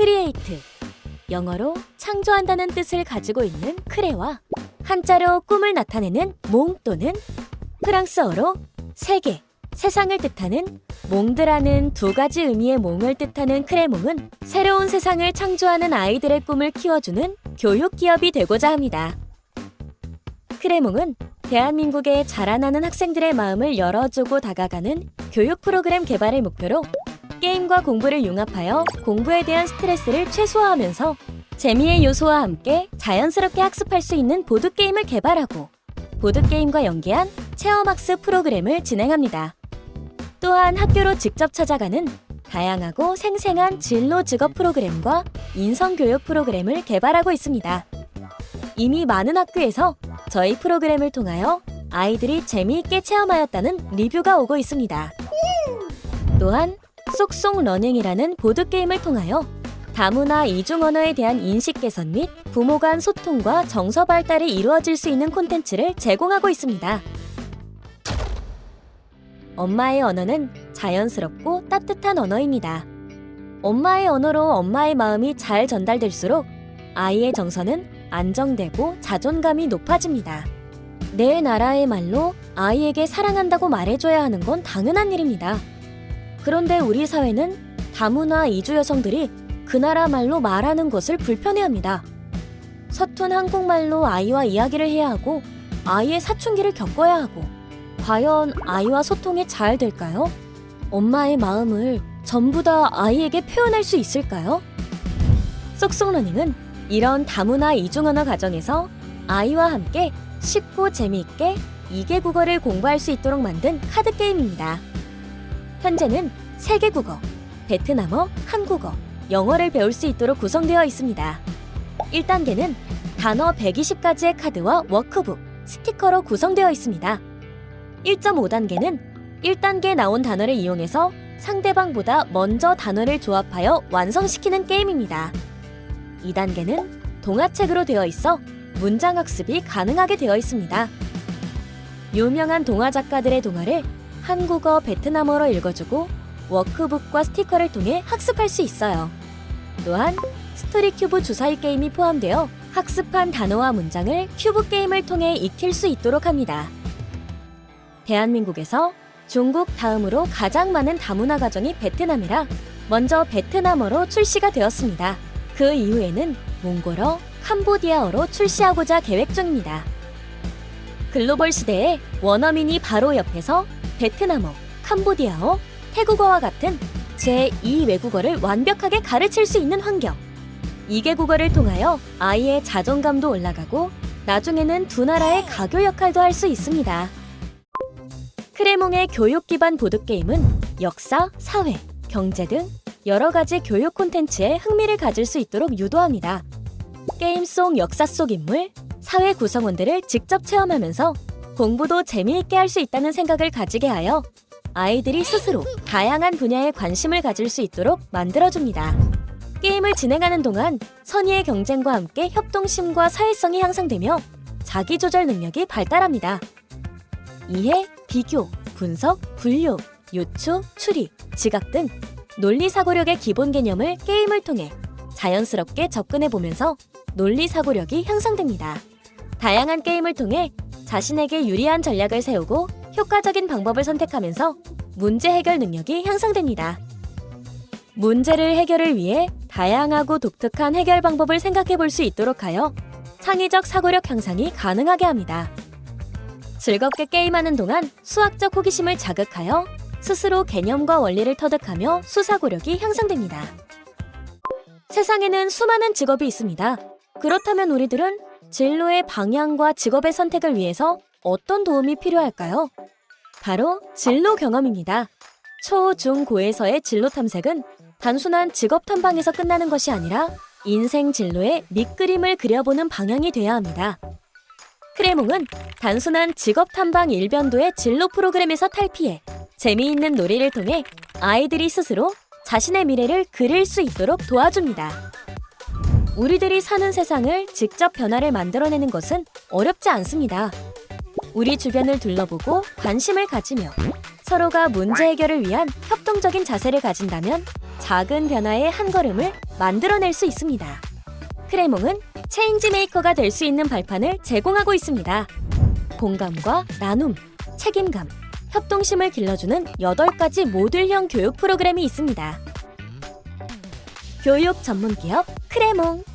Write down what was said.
크리에이트. 영어로 창조한다는 뜻을 가지고 있는 크레와 한자로 꿈을 나타내는 몽 또는 프랑스어로 세계, 세상을 뜻하는 몽드라는 두 가지 의미의 몽을 뜻하는 크레몽은 새로운 세상을 창조하는 아이들의 꿈을 키워주는 교육 기업이 되고자 합니다. 크레몽은 대한민국의 자라나는 학생들의 마음을 열어주고 다가가는 교육 프로그램 개발을 목표로 게임과 공부를 융합하여 공부에 대한 스트레스를 최소화하면서 재미의 요소와 함께 자연스럽게 학습할 수 있는 보드게임을 개발하고 보드게임과 연계한 체험학습 프로그램을 진행합니다. 또한 학교로 직접 찾아가는 다양하고 생생한 진로 직업 프로그램과 인성교육 프로그램을 개발하고 있습니다. 이미 많은 학교에서 저희 프로그램을 통하여 아이들이 재미있게 체험하였다는 리뷰가 오고 있습니다. 또한 쏙쏙 러닝이라는 보드게임을 통하여 다문화 이중 언어에 대한 인식 개선 및 부모 간 소통과 정서 발달이 이루어질 수 있는 콘텐츠를 제공하고 있습니다. 엄마의 언어는 자연스럽고 따뜻한 언어입니다. 엄마의 언어로 엄마의 마음이 잘 전달될수록 아이의 정서는 안정되고 자존감이 높아집니다. 내 나라의 말로 아이에게 사랑한다고 말해줘야 하는 건 당연한 일입니다. 그런데 우리 사회는 다문화 이주 여성들이 그 나라 말로 말하는 것을 불편해합니다. 서툰 한국말로 아이와 이야기를 해야 하고 아이의 사춘기를 겪어야 하고 과연 아이와 소통이 잘 될까요? 엄마의 마음을 전부 다 아이에게 표현할 수 있을까요? 쏙쏙러닝은 이런 다문화 이중언어 가정에서 아이와 함께 쉽고 재미있게 이개 국어를 공부할 수 있도록 만든 카드 게임입니다. 현재는 세계 국어, 베트남어, 한국어, 영어를 배울 수 있도록 구성되어 있습니다. 1단계는 단어 120가지의 카드와 워크북, 스티커로 구성되어 있습니다. 1.5단계는 1단계 나온 단어를 이용해서 상대방보다 먼저 단어를 조합하여 완성시키는 게임입니다. 2단계는 동화책으로 되어 있어 문장 학습이 가능하게 되어 있습니다. 유명한 동화 작가들의 동화를 한국어, 베트남어로 읽어주고 워크북과 스티커를 통해 학습할 수 있어요. 또한 스토리 큐브 주사위 게임이 포함되어 학습한 단어와 문장을 큐브 게임을 통해 익힐 수 있도록 합니다. 대한민국에서 중국 다음으로 가장 많은 다문화 가정이 베트남이라 먼저 베트남어로 출시가 되었습니다. 그 이후에는 몽골어, 캄보디아어로 출시하고자 계획 중입니다. 글로벌 시대에 원어민이 바로 옆에서 베트남어, 캄보디아어, 태국어와 같은 제2 외국어를 완벽하게 가르칠 수 있는 환경. 이개 국어를 통하여 아이의 자존감도 올라가고 나중에는 두 나라의 가교 역할도 할 수 있습니다. 크레몽의 교육 기반 보드게임은 역사, 사회, 경제 등 여러 가지 교육 콘텐츠에 흥미를 가질 수 있도록 유도합니다. 게임 속 역사 속 인물, 사회 구성원들을 직접 체험하면서 공부도 재미있게 할 수 있다는 생각을 가지게 하여 아이들이 스스로 다양한 분야에 관심을 가질 수 있도록 만들어줍니다. 게임을 진행하는 동안 선의의 경쟁과 함께 협동심과 사회성이 향상되며 자기조절 능력이 발달합니다. 이해, 비교, 분석, 분류, 유추, 추리, 지각 등 논리사고력의 기본 개념을 게임을 통해 자연스럽게 접근해 보면서 논리사고력이 향상됩니다. 다양한 게임을 통해 자신에게 유리한 전략을 세우고 효과적인 방법을 선택하면서 문제 해결 능력이 향상됩니다. 문제를 해결을 위해 다양하고 독특한 해결 방법을 생각해 볼 수 있도록 하여 창의적 사고력 향상이 가능하게 합니다. 즐겁게 게임하는 동안 수학적 호기심을 자극하여 스스로 개념과 원리를 터득하며 수사고력이 향상됩니다. 세상에는 수많은 직업이 있습니다. 그렇다면 우리들은 진로의 방향과 직업의 선택을 위해서 어떤 도움이 필요할까요? 바로 진로 경험입니다. 초, 중, 고에서의 진로 탐색은 단순한 직업 탐방에서 끝나는 것이 아니라 인생 진로의 밑그림을 그려보는 방향이 돼야 합니다. 크레몽은 단순한 직업 탐방 일변도의 진로 프로그램에서 탈피해 재미있는 놀이를 통해 아이들이 스스로 자신의 미래를 그릴 수 있도록 도와줍니다. 우리들이 사는 세상을 직접 변화를 만들어내는 것은 어렵지 않습니다. 우리 주변을 둘러보고 관심을 가지며 서로가 문제 해결을 위한 협동적인 자세를 가진다면 작은 변화의 한 걸음을 만들어낼 수 있습니다. 크레몽은 체인지 메이커가 될 수 있는 발판을 제공하고 있습니다. 공감과 나눔, 책임감, 협동심을 길러주는 8가지 모듈형 교육 프로그램이 있습니다. 교육 전문 기업 크레몽